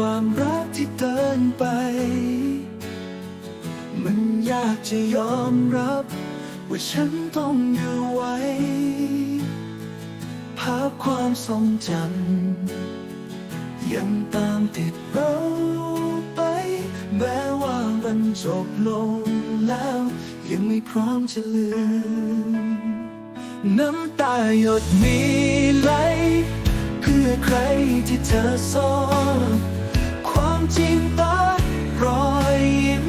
ความรักที่เดินไป มันยากจะยอมรับ ว่าฉันต้องอยู่ไว้ ภาพความทรงจำยังตามติดเราไป แม้ว่ามันจบลงแล้ว ยังไม่พร้อมจะลืม น้ำตาหยดมีไหลเพื่อใครที่เธอสอน จริงตารอยยิ้ม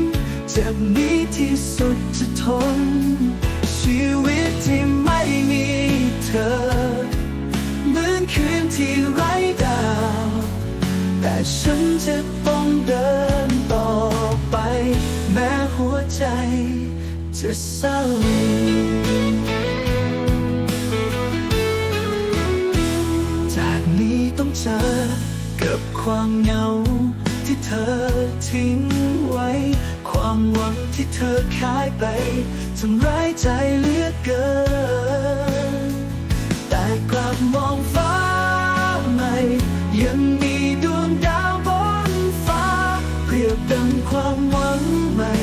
เจ็บนี้ที่สุดจะทน ชีวิตที่ไม่มีเธอ เหมือนคืนที่ไร้ดาว แต่ฉันจะต้องเดินต่อไป แม้หัวใจจะเศร้าจากนี้ต้องเจอกับความเหงา ที่เธอทิ้งไว้ ความหวังที่เธอขายไปทำร้ายใจเหลือเกิน แต่กลับมองฟ้าใหม่ ยังมีดวงดาวบนฟ้า เปรียบดังความหวังใหม่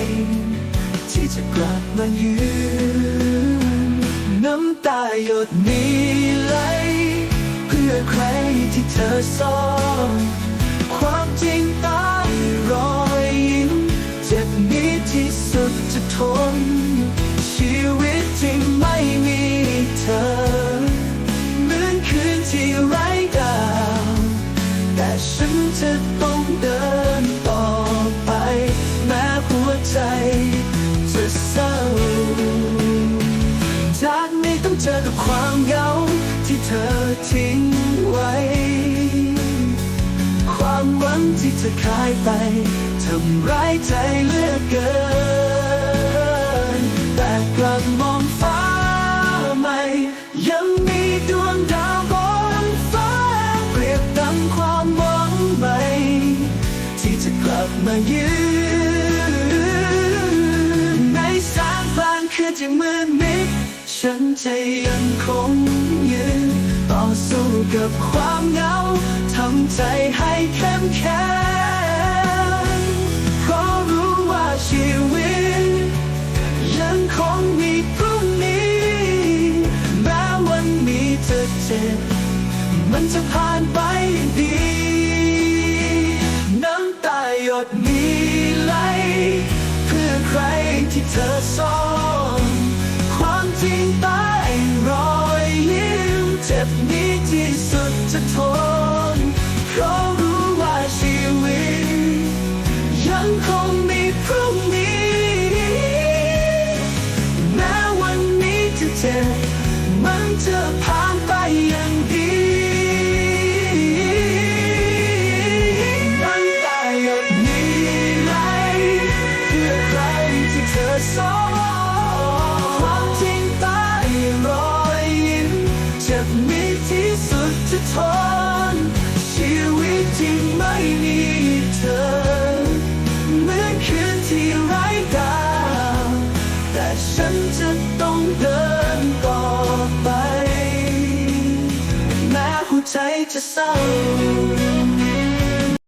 ที่จะกลับมายืน น้ำตาหยดนี้ไหล เพื่อใครที่เธอซ่อน จากนี้ต้องเจอกับความเหงาที่เธอทิ้งไว้ ความหวังที่เธอขายไปทำร้ายใจเลือเกิน แต่กลับมองฟ้าใหม่ ยังมีดวงดาวบนฟ้าเปรียบดังความหวังใหม่ ที่จะกลับมายืนในแสงพลางคืนที่มืดมิด ฉันจยังคงยืนต่อสู้กับความเหงาทำใจให้เข้มแข็งเพราะรู้ว่าชีวิต ยังคงมีพรุ่งนี้แม้วันนี้จะเจ็บมันจะผ่านไปดีน้ำตาหยดมีไหลเพื่อใครที่เธอซ่อน บนี้ที่สุดจะทนเพราะรู้ว่าชีวิต ยังคงมีพรุ่งนี้ แม้วันนี้จะเจ็บมันจะผ่านไปอย่าง to soul.